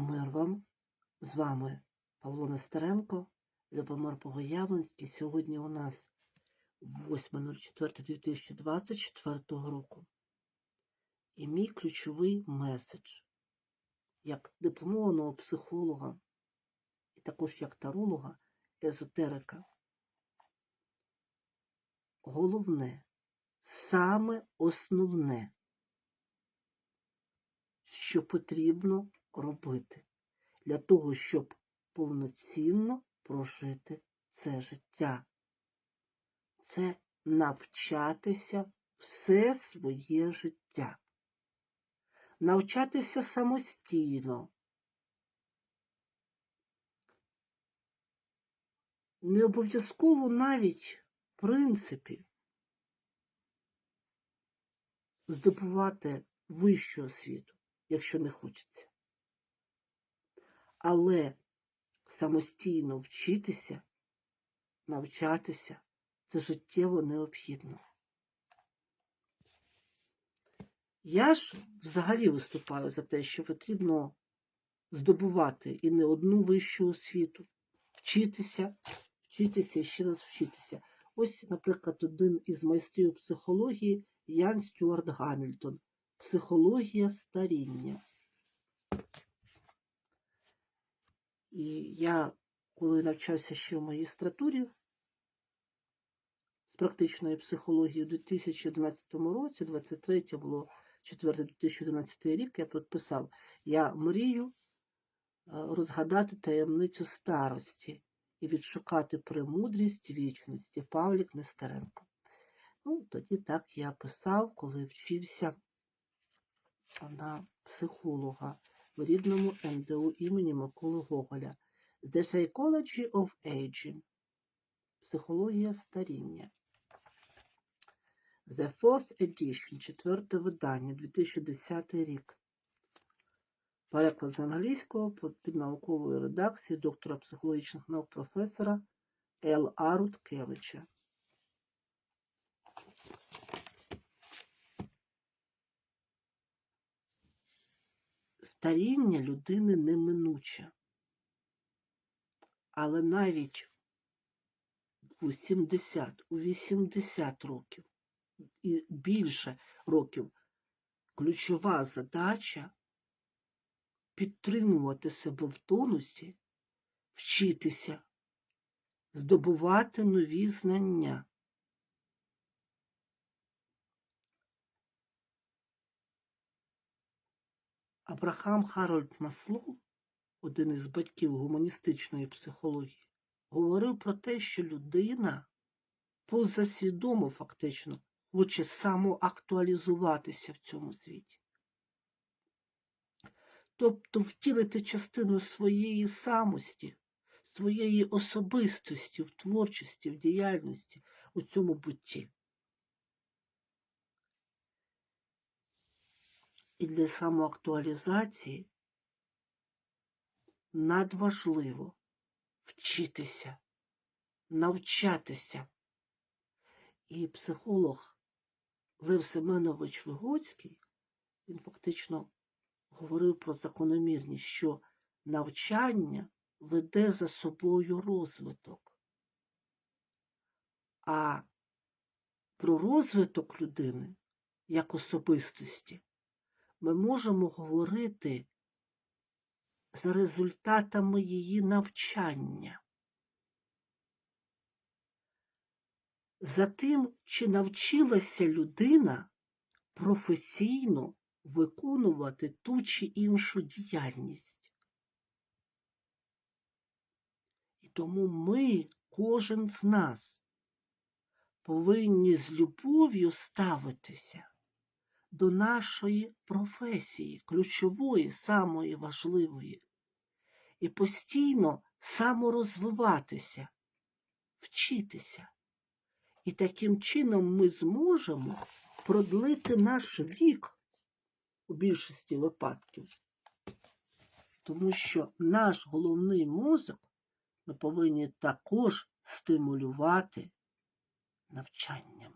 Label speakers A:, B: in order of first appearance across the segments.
A: Мир вам. З вами Павло Нестеренко, Любомир Богоявленський. Сьогодні у нас 8.04.2024 року. І мій ключовий меседж як дипломованого психолога і також як таролога, езотерика. Головне, саме основне, що потрібно робити для того, щоб повноцінно прожити це життя. Це навчатися все своє життя. Навчатися самостійно. Не обов'язково навіть, в принципі, здобувати вищу освіту, якщо не хочеться. Але самостійно вчитися, навчатися це життєво необхідно. Я ж взагалі виступаю за те, що потрібно здобувати і не одну вищу освіту, вчитися, вчитися і ще раз вчитися. Ось, наприклад, один із майстрів психології Ян Стюарт Гамільтон. Психологія старіння. І я, коли навчався ще в магістратурі з практичної психології у 2011 році, 23 було 4 2011 рік, я підписав, я мрію е, розгадати таємницю старості і відшукати премудрість вічності Павлік Нестеренко. Ну, тоді так я писав, коли вчився на психолога в рідному НДУ імені Миколи Гоголя The Psychology of Aging. Психологія старіння. The Fourth Edition, четверте видання, 2010 рік. Переклад з англійського під науковою редакцією доктора психологічних наук професора Л. А. Руткевича. Старіння людини неминуче. Але навіть у 70, у 80 років і більше років ключова задача підтримувати себе в тонусі, вчитися, здобувати нові знання. Абрахам Харольд Маслоу, один із батьків гуманістичної психології, говорив про те, що людина позасвідомо фактично хоче самоактуалізуватися в цьому світі. Тобто втілити частину своєї самості, своєї особистості в творчості, в діяльності у цьому бутті. І для самоактуалізації надважливо вчитися, навчатися. І психолог Лев Семенович Вигоцький, він фактично говорив про закономірність, що навчання веде за собою розвиток. А про розвиток людини як особистості ми можемо говорити за результатами її навчання. За тим, чи навчилася людина професійно виконувати ту чи іншу діяльність. І тому ми, кожен з нас, повинні з любов'ю ставитися до нашої професії, ключової, самої важливої, і постійно саморозвиватися, вчитися. І таким чином ми зможемо продлити наш вік у більшості випадків. Тому що наш головний мозок ми повинні також стимулювати навчанням,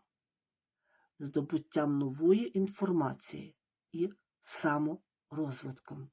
A: здобуттям нової інформації і саморозвитком.